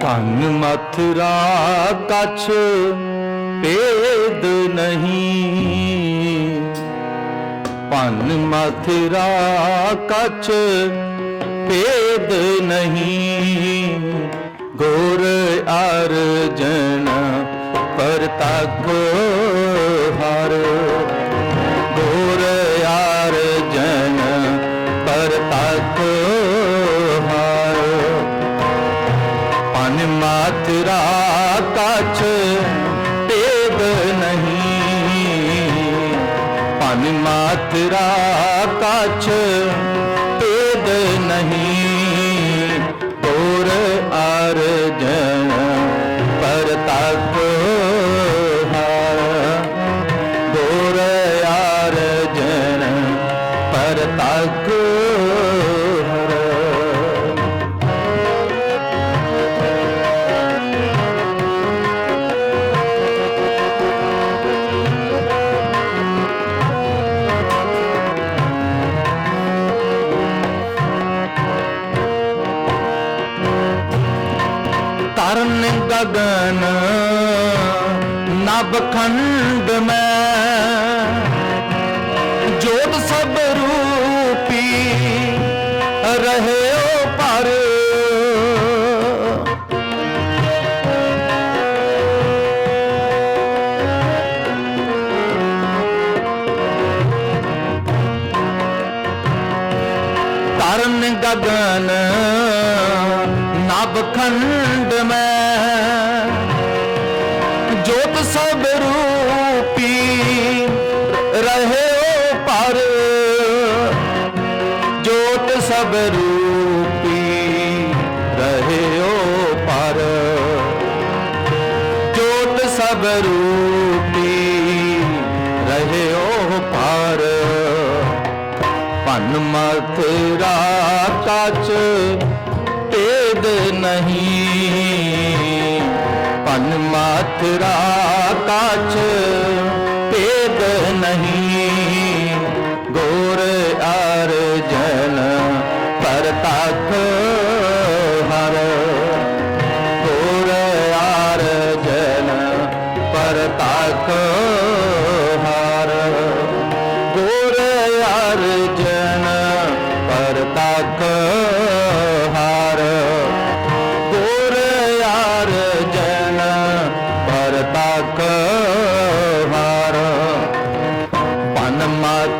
ਧਨ ਮਥੁਰਾ ਕਛ ਭੇਦ ਨਹੀਂ। ਪਨ ਮਥੁਰਾ ਕਛ ਭੇਦ ਨਹੀਂ। ਗੁਰ ਅਰਜਨ ਪਰਤਕ ਹਰ ਮਾਤਰਾ ਕਛ ਟੇਬ ਨਹੀਂ ਤੋਰ ਅਰਜਨ ਪਰਤਕ ਹਰ ਗੋਰ ਅਰਜਨ ਪਰਤਕ ਹਰ ਗਗਨ ਨਭ ਖੰਡ ਮੈਂ ਜੋਤ ਸਭ ਰੂਪੀ ਰਹਿਓ ਪਰ। ਤਰਨ ਗਗਨ ਨਭ ਖੰਡ ਮੈਂ ਰਹਿਓ ਪਰ ਜੋਤ ਸਭ ਰੂਪੀ ਰਹਿਓ ਪਰ ਜੋਤ ਸਭ ਰੂਪੀ ਰਹਿਓ ਪਰ ਭਨ ਮਥੁਰਾ ਕਛ ਤੇਦ ਨਹੀਂ। ਪਨ ਮਥੁਰਾ ਕਛ ਤੇਦ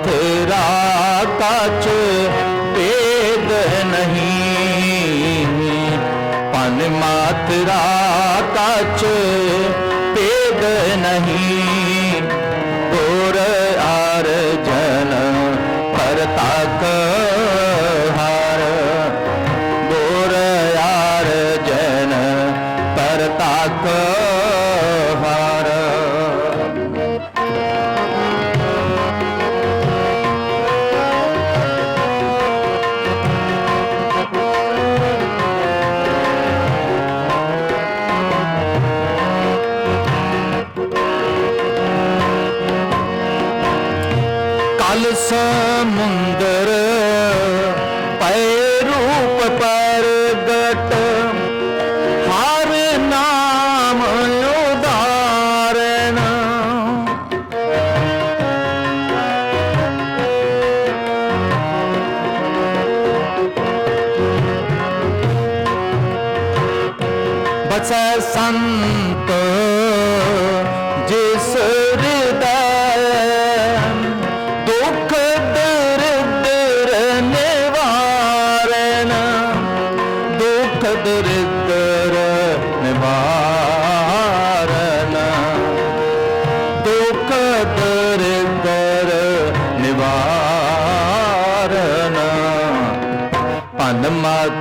ਪਨ ਕਲ ਸਮੁੰਦਰ ਪੈ ਰੂਪ ਪ੍ਰਗਟ ਹਰ ਨਾਮ ਉਦਾਰਣ ਬਸੈ ਸੰਤ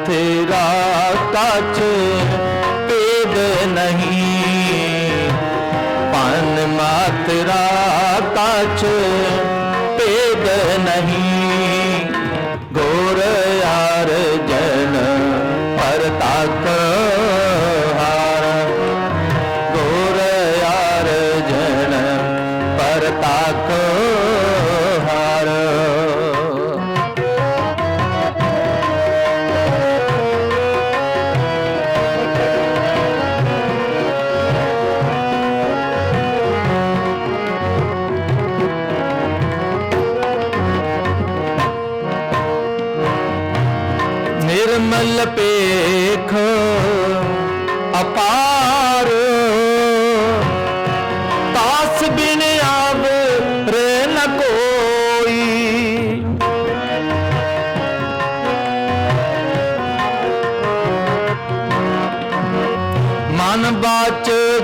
ਮਥਿਰਾ ਕਛ ਭੇਦ ਨਹੀਂ। ਪਨ ਮਥਿਰਾ ਕਛ ਭੇਦ ਨਹੀਂ। ਗੋਰ ਅਰਜਨ ਪਰਤਕ ਹਰ। ਗੋਰ ਯਾਰ ਜਨ ਪਰਤਕ ਹਰ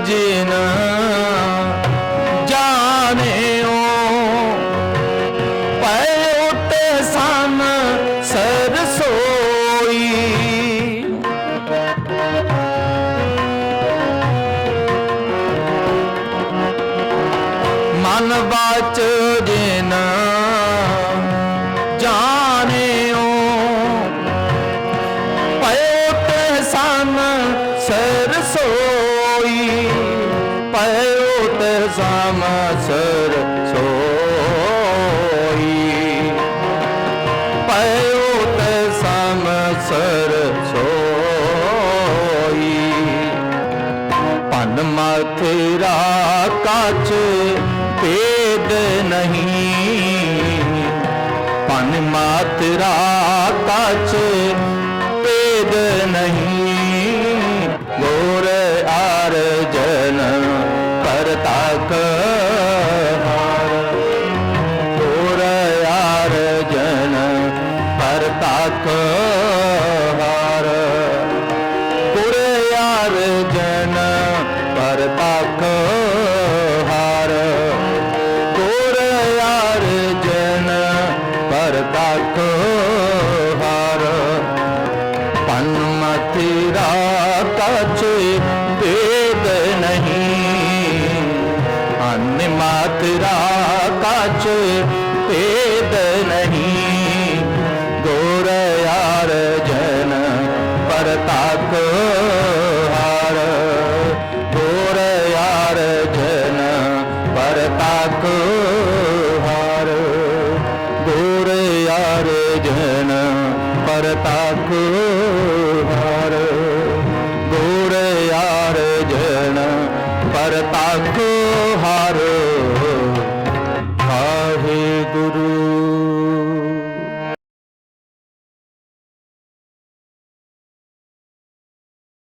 ਜਿਨ ਜਾਣਿਓ ਪੈ ਉਤੇ ਸਨ ਸਰਸੋਈ ਮਨ ਬਾਚ ਜਿਨ ਪਇਓ ਤੇ ਸਮ ਸਰਸੋਈ ਪਇਓ ਤੇ ਸਮ ਸਰਸੋਈ ਪਨ ਮਥਿਰਾ ਕਾਚ ਭੇਦ ਨਹੀਂ। ਪਨ ਮਾਤਰਾ ਕਾਚ ਕਰਤਾਕ ਹਾਰ ਗੁਰ ਜਨ ਕਰਤਾਕ ਹਾਰ ਪਨ ਮਥਿਰਾ ਕਛ ਭੇਦ ਨਹੀਂ। ਅਨ ਮਾਤਰਾ ਕਛ